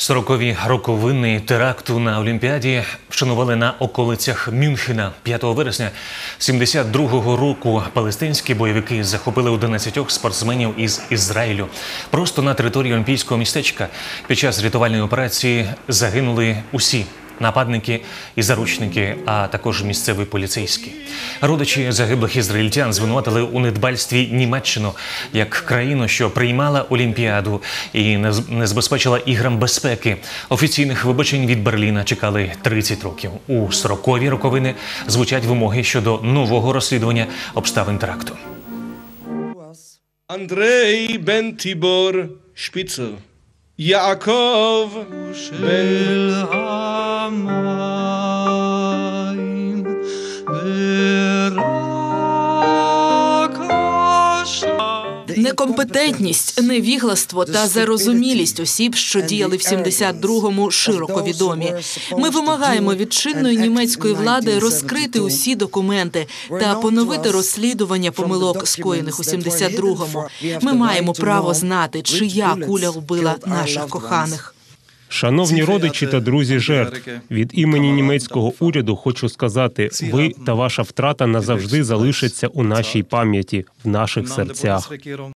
Сорокові роковини теракту на Олімпіаді вшанували на околицях Мюнхена 5 вересня 72-го року. Палестинські бойовики захопили 11 спортсменів із Ізраїлю. Просто на території олімпійського містечка під час рятувальної операції загинули усі нападники і заручники, а також місцеві поліцейські. Родичі загиблих ізраїльтян звинуватили у недбальстві Німеччину як країну, що приймала олімпіаду і не забезпечила іграм безпеки. Офіційних вибачень від Берліна чекали 30 років. У срокові роковини звучать вимоги щодо нового розслідування обставин теракту. Андрей Бентібор Шпіцер Яков Шельга mein Некомпетентність, невігластво та зарозумілість осіб, що діяли в 72-му, широко відомі. Ми вимагаємо від чинної німецької влади розкрити усі документи та поновити розслідування помилок, скоєних у 72-му. Ми маємо право знати, чия куля вбила наших коханих. Шановні родичі та друзі жертв, від імені німецького уряду хочу сказати: ви та ваша втрата назавжди залишаться у нашій пам'яті, в наших серцях.